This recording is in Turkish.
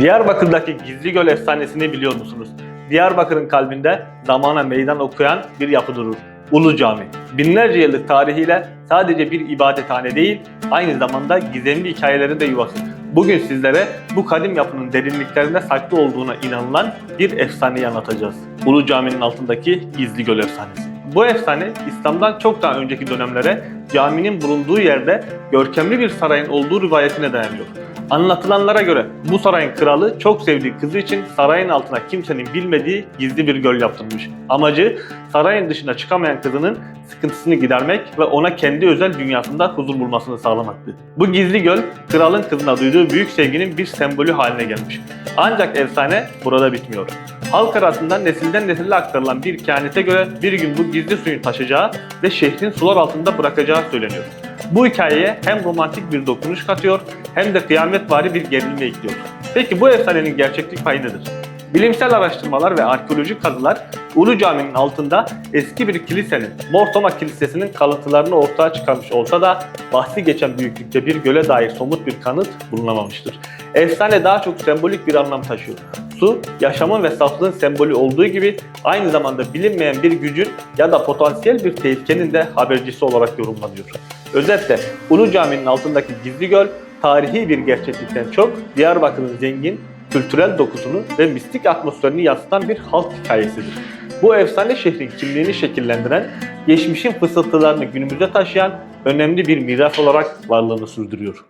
Diyarbakır'daki Gizli Göl efsanesini biliyor musunuz? Diyarbakır'ın kalbinde zamana meydan okuyan bir yapı durur. Ulu Cami. Binlerce yıllık tarihiyle sadece bir ibadethane değil, aynı zamanda gizemli hikayelerin de yuvası. Bugün sizlere bu kadim yapının derinliklerinde saklı olduğuna inanılan bir efsaneyi anlatacağız. Ulu Cami'nin altındaki Gizli Göl efsanesi. Bu efsane İslam'dan çok daha önceki dönemlere caminin bulunduğu yerde görkemli bir sarayın olduğu rivayetine dayanıyor. Anlatılanlara göre bu sarayın kralı çok sevdiği kızı için sarayın altına kimsenin bilmediği gizli bir göl yaptırmış. Amacı sarayın dışına çıkamayan kızının sıkıntısını gidermek ve ona kendi özel dünyasında huzur bulmasını sağlamaktı. Bu gizli göl kralın kızına duyduğu büyük sevginin bir sembolü haline gelmiş. Ancak efsane burada bitmiyor. Halk arasında nesilden nesile aktarılan bir kehanete göre bir gün bu gizli suyun taşacağı ve şehrin sular altında bırakacağı söyleniyor. Bu hikayeye hem romantik bir dokunuş katıyor hem de kıyametvari bir gerilme ekliyor. Peki bu efsanenin gerçeklik payı nedir? Bilimsel araştırmalar ve arkeolojik kazılar Ulu Cami'nin altında eski bir kilisenin, Mor Toma Kilisesi'nin kalıntılarını ortaya çıkarmış olsa da bahsi geçen büyüklükte bir göle dair somut bir kanıt bulunamamıştır. Efsane daha çok sembolik bir anlam taşıyor. Su, yaşamın ve saflığın sembolü olduğu gibi aynı zamanda bilinmeyen bir gücün ya da potansiyel bir tehlikenin de habercisi olarak yorumlanıyor. Özetle Ulu Cami'nin altındaki gizli göl tarihi bir gerçeklikten çok Diyarbakır'ın zengin, kültürel dokusunu ve mistik atmosferini yansıtan bir halk hikayesidir. Bu efsane şehrin kimliğini şekillendiren, geçmişin fısıltılarını günümüze taşıyan önemli bir miras olarak varlığını sürdürüyor.